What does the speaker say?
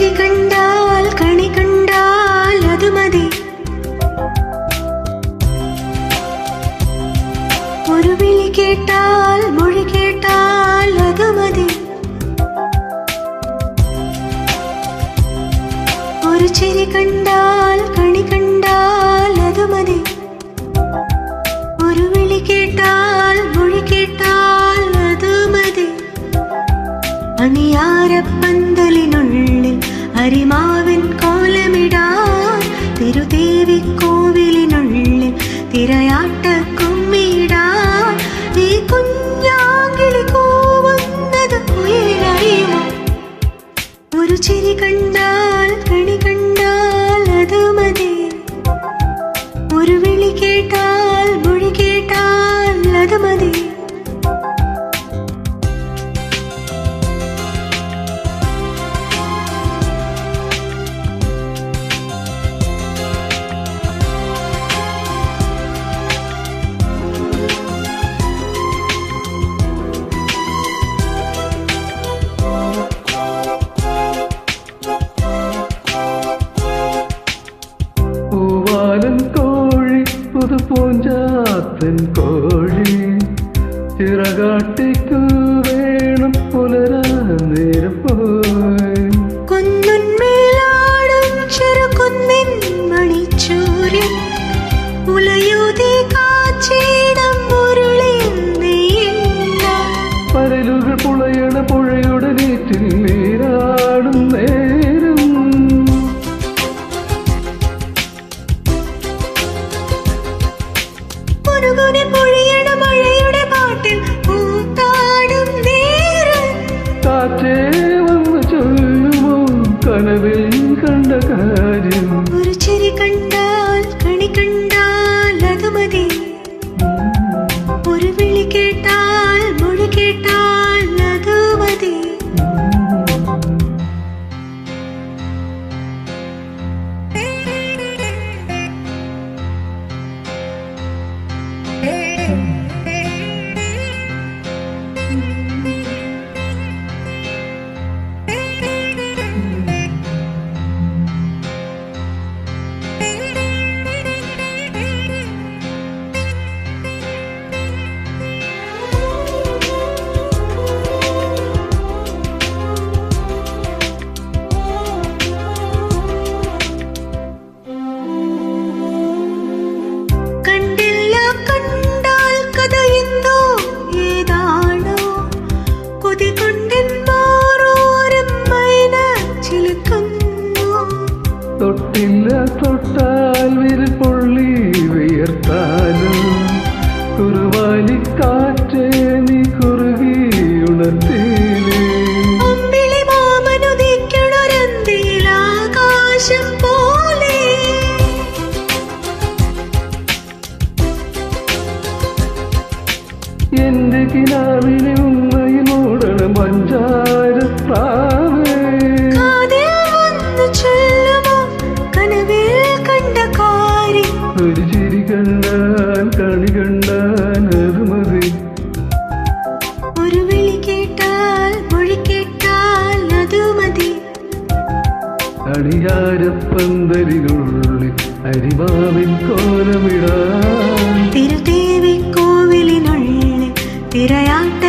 ഒരു ചിരി കണ്ടാൽ കണി കണ്ടാൽ അത് മതി ഒരു വിളി കേട്ടാൽ മൊഴി കേട്ടാൽ അത് മതി ഒരു ചിരി കണ്ടാൽ കണി കണ്ടാൽ അത് മതി ഒരു വിളി കേട്ടാൽ മൊഴി കേട്ടാൽ അത് മതി അണിയാരപ്പന്തലിനുള്ളിൽ അരിമാവിൻ കോലമിടാ. തിരുദേവി കോവിലിനുള്ളിൽ തിരയാട്ട ഈ ഒരു ചിരി കണ്ടാൽ പൂവാലൻ കോഴി പുതു പൂഞ്ചാത്തൻ കോഴി. ചിറകാട്ടിക്കു വേണം പുലരാ നേരം പോയി എന്റെ കിനാവിനെ ഉമ്മയിൽ മൂടണം പഞ്ചാര പ്രാവേ ഒരു ചിരി കണ്ടാൻ കളി കണ്ടാൻ അത് മതി. ഒരു വിളി കേട്ടാൽ മൊഴി കേട്ടാൽ അത് മതി. അടിയാരപ്പന്തലിനുള്ളിൽ അരിവാവിൻ കോലമിടാൻ. തിരുദേവി திரையாட்ட